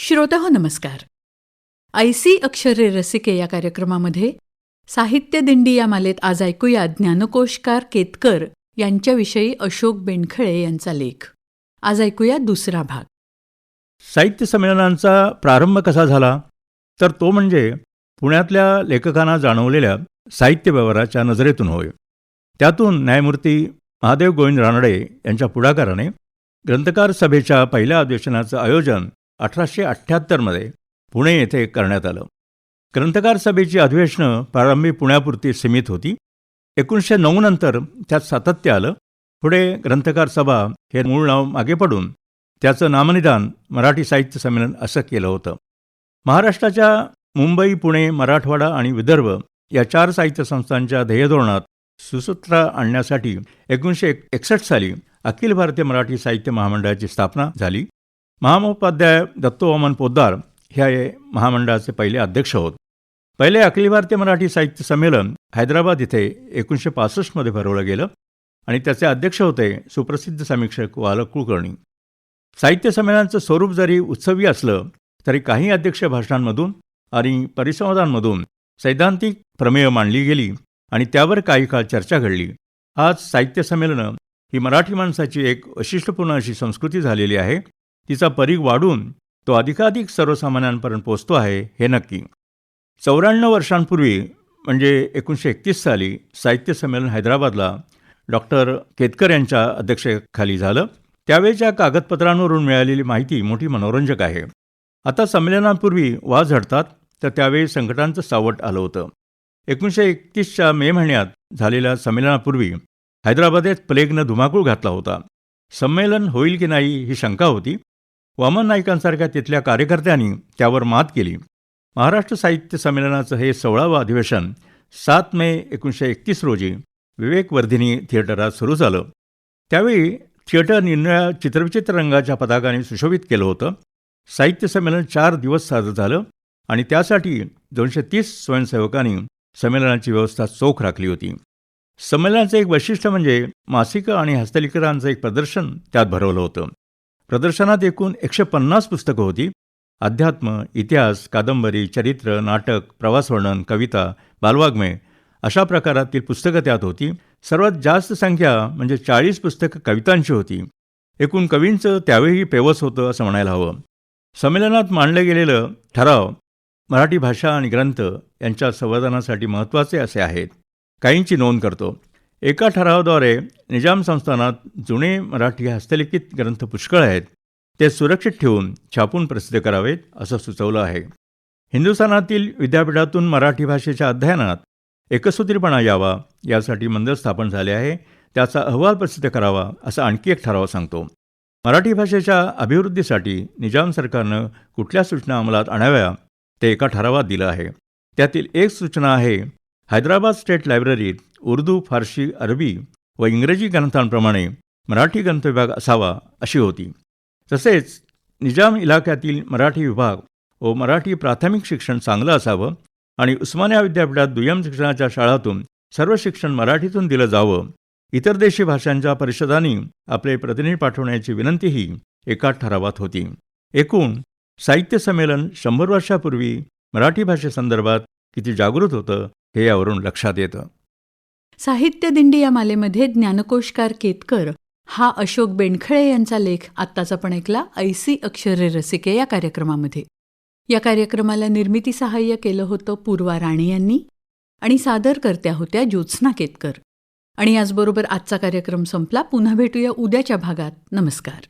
श्रोता नमस्कार. ऐसी अक्षरे रसिके या कार्यक्रमामध्ये साहित्य दिंडी या मालेत आज ऐकूया ज्ञानकोशकार केतकर यांच्याविषयी अशोक बेणखळे यांचा लेख. आज ऐकूया दुसरा भाग. साहित्य संमेलनांचा प्रारंभ कसा झाला? तर तो म्हणजे पुण्यातल्या लेखकांना जाणवलेल्या साहित्य व्यवहाराच्या नजरेतून होय. त्यातून न्यायमूर्ती महादेव गोविंद रानडे यांच्या पुढाकाराने ग्रंथकार सभेच्या पहिल्या अधिवेशनाचं आयोजन अठराशे अठ्ठ्याहत्तरमध्ये पुणे येथे करण्यात आलं. ग्रंथकार सभेची अधिवेशनं प्रारंभी पुण्यापुरती सीमित होती. एकोणीसशे नऊ नंतर त्यात सातत्य आलं. पुढे ग्रंथकार सभा हे मूळ नाव मागे पडून त्याचं नामनिदान मराठी साहित्य संमेलन असं केलं होतं. महाराष्ट्राच्या मुंबई पुणे मराठवाडा आणि विदर्भ या चार साहित्य संस्थांच्या ध्येयधोरणात सुसूत्र आणण्यासाठी एकोणीसशे एकसष्ट साली अखिल भारतीय मराठी साहित्य महामंडळाची स्थापना झाली. महामहोपाध्याय दत्तोवामन पोद्दार ह्या महामंडळाचे पहिले अध्यक्ष होत. पहिले अखिल भारतीय मराठी साहित्य संमेलन हैदराबाद इथे एकोणीसशे पासष्टमध्ये भरवलं गेलं आणि त्याचे अध्यक्ष होते सुप्रसिद्ध समीक्षक वालक कुलकर्णी. साहित्य संमेलनाचं स्वरूप जरी उत्सवी असलं तरी काही अध्यक्ष भाषणांमधून आणि परिसंवादांमधून सैद्धांतिक प्रमेय मांडली गेली आणि त्यावर काही काळ चर्चा घडली. आज साहित्य संमेलनं ही मराठी माणसाची एक वैशिष्ट्यपूर्ण अशी संस्कृती झालेली आहे तिचा परीघ वाढून तो अधिकाधिक सर्वसामान्यांपर्यंत पोचतो आहे हे नक्की. चौऱ्याण्णव वर्षांपूर्वी म्हणजे एकोणीसशे एकतीस साली साहित्य संमेलन हैदराबादला डॉक्टर केतकर यांच्या अध्यक्षतेखाली झालं. त्यावेळच्या कागदपत्रांवरून मिळालेली माहिती मोठी मनोरंजक आहे. आता संमेलनापूर्वी वाद झडतात तर त्यावेळी संकटांचं सावट आलं होतं. एकोणीसशे एकतीसच्या मे महिन्यात झालेल्या संमेलनापूर्वी हैदराबादेत प्लेगनं धुमाकूळ घातला होता. संमेलन होईल की नाही ही शंका होती वामन नाईकांसारख्या तिथल्या कार्यकर्त्यांनी त्यावर मात केली. महाराष्ट्र साहित्य संमेलनाचं हे सोळावं अधिवेशन सात मे एकोणीसशे एकतीस रोजी विवेकवर्धिनी थिएटरात सुरू झालं. त्यावेळी थिएटर निरनिळ्या चित्रविचित्र रंगाच्या पताकाने सुशोभित केलं होतं. साहित्य संमेलन चार दिवस साजरं झालं आणि त्यासाठी दोनशे तीस स्वयंसेवकांनी संमेलनाची व्यवस्था चोख राखली होती. संमेलनाचं एक वैशिष्ट्य म्हणजे मासिकं आणि हस्तलिखितांचं एक प्रदर्शन त्यात भरवलं होतं. प्रदर्शनात एकूण एकशे पन्नास पुस्तकं होती. अध्यात्म इतिहास कादंबरी चरित्र नाटक प्रवासवर्णन कविता बालवाग्मय अशा प्रकारातील पुस्तकं त्यात होती. सर्वात जास्त संख्या म्हणजे चाळीस पुस्तकं कवितांची होती. एकूण कवींचं त्यावेळी पेवस होतं असं म्हणायला हवं. संमेलनात मांडलं गेलेलं ठराव मराठी भाषा आणि ग्रंथ यांच्या संवर्धनासाठी महत्त्वाचे असे आहेत. काहींची नोंद करतो. एका ठरावाद्वारे निजाम संस्थानात जुने मराठी हस्तलिखित ग्रंथ पुष्कळ आहेत. ते सुरक्षित ठेवून छापून प्रसिद्ध करावेत असं सुचवलं आहे. हिंदुस्थानातील विद्यापीठातून मराठी भाषेच्या अध्ययनात एकसूत्रीपणा यावा यासाठी मंदिर स्थापन झाले आहे त्याचा अहवाल प्रसिद्ध करावा असा आणखी एक ठराव सांगतो. मराठी भाषेच्या अभिवृद्धीसाठी निजाम सरकारनं कुठल्या सूचना अंमलात आणाव्या ते एका ठरावात दिलं आहे. त्यातील एक सूचना आहे हैदराबाद स्टेट लायब्ररीत उर्दू फारसी अरबी व इंग्रजी ग्रंथांप्रमाणे मराठी ग्रंथ विभाग असावा अशी होती. तसेच निजाम इलाक्यातील मराठी विभाग व मराठी प्राथमिक शिक्षण चांगलं असावं आणि उस्मानिया विद्यापीठात दुय्यम शिक्षणाच्या शाळातून सर्व शिक्षण मराठीतून दिलं जावं इतर देशी भाषांच्या परिषदांनी आपले प्रतिनिधी पाठवण्याची विनंतीही एका ठरावात होती. एकूण साहित्य संमेलन शंभर वर्षापूर्वी मराठी भाषेसंदर्भात किती जागृत होतं हे यावरून लक्षात येतं. साहित्य दिंडी या मालेमध्ये ज्ञानकोशकार केतकर हा अशोक बेणखळे यांचा लेख आत्ताच आपण ऐकला ऐसी अक्षरे रसिके या कार्यक्रमामध्ये. या कार्यक्रमाला निर्मिती सहाय्य केलं होतं पूर्वा राणे यांनी आणि सादरकर्त्या होत्या ज्योत्स्ना केतकर. आणि याचबरोबर आजचा कार्यक्रम संपला पुन्हा भेटूया उद्याच्या भागात. नमस्कार.